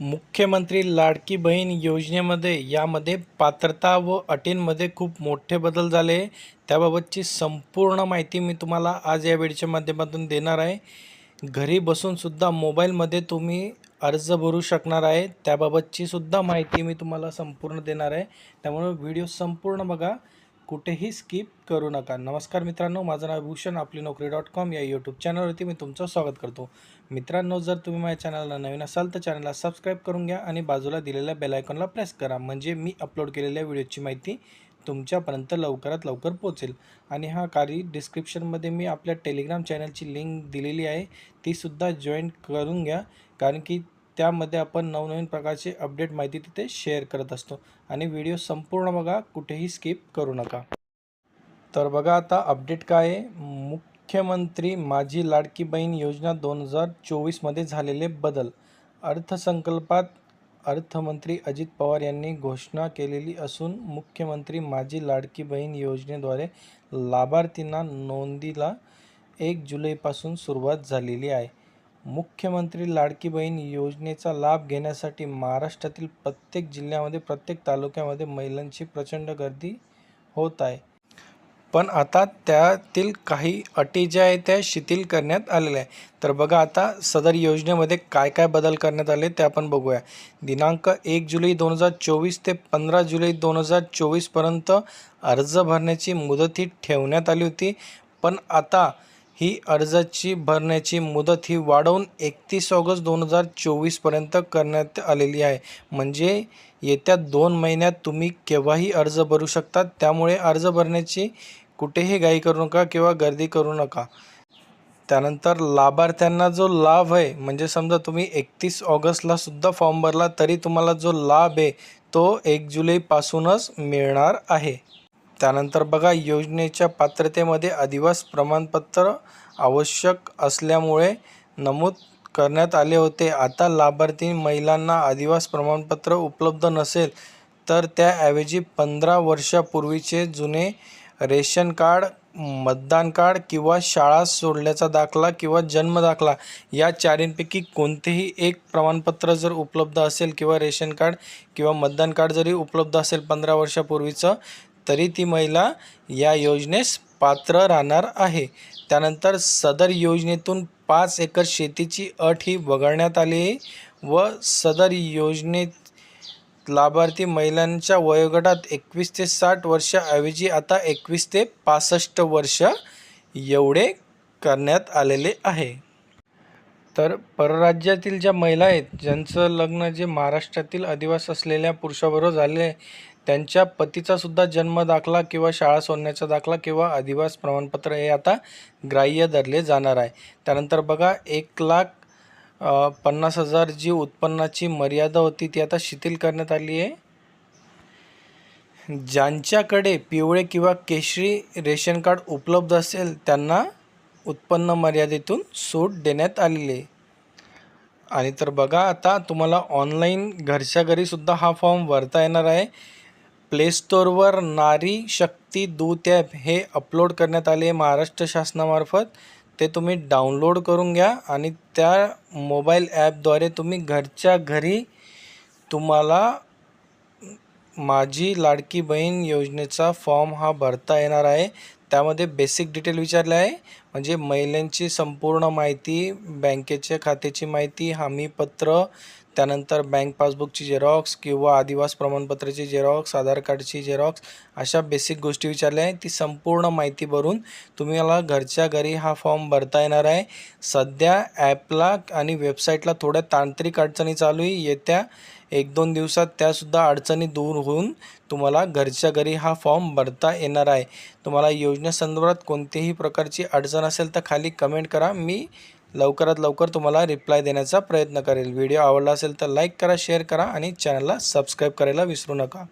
मुख्यमंत्री लाडकी बहीण योजनेमध्ये यामध्ये पात्रता व अटींमध्ये खूप मोठे बदल झाले. त्याबाबतची संपूर्ण माहिती मी तुम्हाला आज या वेळच्या माध्यमातून देणार आहे. घरी बसूनसुद्धा मोबाईलमध्ये तुम्ही अर्ज भरू शकणार आहे. त्याबाबतची सुद्धा माहिती मी तुम्हाला संपूर्ण देणार आहे. त्यामुळे व्हिडिओ संपूर्ण बघा. कुठेही स्किप करू नका. नमस्कार मित्रांनो माझं नाव भूषण आपली नोकरी डॉट कॉम या यूट्यूब चॅनलवरती मी तुमचं स्वागत करतो. मित्रांनो जर तुम्ही माझ्या चॅनलला नवीन असाल तर चॅनलला सबस्क्राईब करून घ्या आणि बाजूला दिलेल्या बेल आयकॉनला प्रेस करा. म्हणजे मी अपलोड केलेल्या व्हिडिओची माहिती तुमच्यापर्यंत लवकरात लवकर पोहोचेल. आणि हा खाली डिस्क्रिप्शनमध्ये मी आपल्या टेलिग्राम चॅनलची लिंक दिलेली आहे. तीसुद्धा जॉईन करून घ्या. कारण की त्यामध्ये आपण नवनवीन प्रकारची अपडेट माहिती तिथे शेअर करत असतो. आणि व्हिडिओ संपूर्ण बघा कुठेही स्किप करू नका. तर बघा आता अपडेट काय आहे. मुख्यमंत्री माझी लाडकी बहीण योजना दोन हजार चोवीसमध्ये झालेले बदल. अर्थसंकल्पात अर्थमंत्री अजित पवार यांनी घोषणा केलेली असून मुख्यमंत्री माझी लाडकी बहीण योजनेद्वारे लाभार्थींना नोंदीला एक जुलैपासून सुरुवात झालेली आहे. मुख्यमंत्री लाडकी बहीण योजनेचा लाभ घेण्यासाठी महाराष्ट्रातील प्रत्येक जिल्ह्यामध्ये प्रत्येक तालुक्यामध्ये महिलांची प्रचंड गर्दी होत आहे. पण आता त्यातील काही अटी ज्या आहेत त्या शिथिल करण्यात आलेल्या आहे तर बघा आता सदर योजनेमध्ये काय काय बदल करण्यात आले ते आपण बघूया. दिनांक एक जुलै दोन हजार चोवीस ते पंधरा जुलै दोन हजार चोवीसपर्यंत अर्ज भरण्याची मुदत ही ठेवण्यात आली होती. पण आता ही अर्जाची भरण्याची मुदत ही वाढवून एकतीस ऑगस्ट दोन हजार चोवीसपर्यंत करण्यात आलेली आहे. म्हणजे येत्या दोन महिन्यात तुम्ही केव्हाही अर्ज भरू शकता. त्यामुळे अर्ज भरण्याची कुठेही घाई करू नका किंवा गर्दी करू नका. त्यानंतर लाभार्थ्यांना जो लाभ आहे म्हणजे समजा तुम्ही एकतीस ऑगस्टला सुद्धा फॉर्म भरला तरी तुम्हाला जो लाभ आहे तो एक जुलैपासूनच मिळणार आहे. त्यानंतर बघा योजनेच्या पात्रतेमध्ये अधिवास प्रमाणपत्र आवश्यक असल्यामुळे नमूद करण्यात आले होते. आता लाभार्थी महिलांना अधिवास प्रमाणपत्र उपलब्ध नसेल तर त्याऐवजी पंधरा वर्षापूर्वीचे जुने रेशन कार्ड मतदान कार्ड किंवा शाळा सोडल्याचा दाखला किंवा जन्म दाखला या चारींपैकी कोणतेही एक प्रमाणपत्र जर उपलब्ध असेल किंवा रेशन कार्ड किंवा मतदान कार्ड जरी उपलब्ध असेल पंधरा वर्षापूर्वीचं तरी ती महिला या योजनेस पात्र राहणार आहे. त्यानंतर सदर योजनेतून पाच एकर शेतीची अट ही वगळण्यात आली आहे व सदर योजनेत लाभार्थी महिलांच्या वयोगटात एकवीस ते साठ वर्षाऐवजी आता एकवीस ते पासष्ट वर्ष एवढे करण्यात आलेले आहे. तर परराज्यातील ज्या महिला आहेत ज्यांचं लग्न जे महाराष्ट्रातील अधिवास असलेल्या पुरुषाबरोबर झाले त्यांच्या पतीचासुद्धा जन्मदाखला जन्म दाखला किंवा शाळा सोडण्याचा दाखला किंवा अधिवास प्रमाणपत्र हे आता ग्राह्य धरले जाणार आहे. त्यानंतर बघा एक लाख पन्नास हजार जी उत्पन्नाची मर्यादा होती ती आता शिथिल करण्यात आली आहे. ज्यांच्याकडे पिवळे किंवा केशरी रेशन कार्ड उपलब्ध असेल त्यांना उत्पन्न मर्यादेतून सूट देण्यात आलेली आहे. आणि तर बघा आता तुम्हाला ऑनलाईन घरच्या घरीसुद्धा हा फॉर्म भरता येणार आहे. प्ले स्टोअरवर नारी शक्ती दूत ॲप हे अपलोड करण्यात आले आहे महाराष्ट्र शासनामार्फत. ते तुम्ही डाउनलोड करून घ्या आणि त्या मोबाईल ॲपद्वारे तुम्ही घरच्या घरी तुम्हाला माझी लाडकी बहीण योजनेचा फॉर्म हा भरता येणार आहे. त्यामध्ये बेसिक डिटेल विचारले आहे. म्हणजे महिलांची संपूर्ण माहिती बँकेच्या खात्याची माहिती हमीपत्र त्यानंतर बँक पासबुकची झेरॉक्स किंवा आदिवास प्रमाणपत्राची झेरॉक्स आधार कार्डची झेरॉक्स अशा बेसिक गोष्टी विचारल्या आहेत. ती संपूर्ण माहिती भरून तुम्हाला घरच्या घरी हा फॉर्म भरता येणार आहे. सध्या ॲपला आणि वेबसाईटला थोड्या तांत्रिक अडचणी चालू आहे. येत्या एक दोन दिवसात त्यासुद्धा अडचणी दूर होऊन तुम्हाला घरच्या घरी हा फॉर्म भरता येणार आहे. तुम्हाला योजनेसंदर्भात कोणतीही प्रकारची अडचण असेल तर खाली कमेंट करा. मी लवकरात लवकर तुम्हाला रिप्लाय देण्याचा प्रयत्न करेल. व्हिडिओ आवडला असेल तर लाईक करा शेअर करा आणि चॅनलला सबस्क्राईब करायला विसरू नका.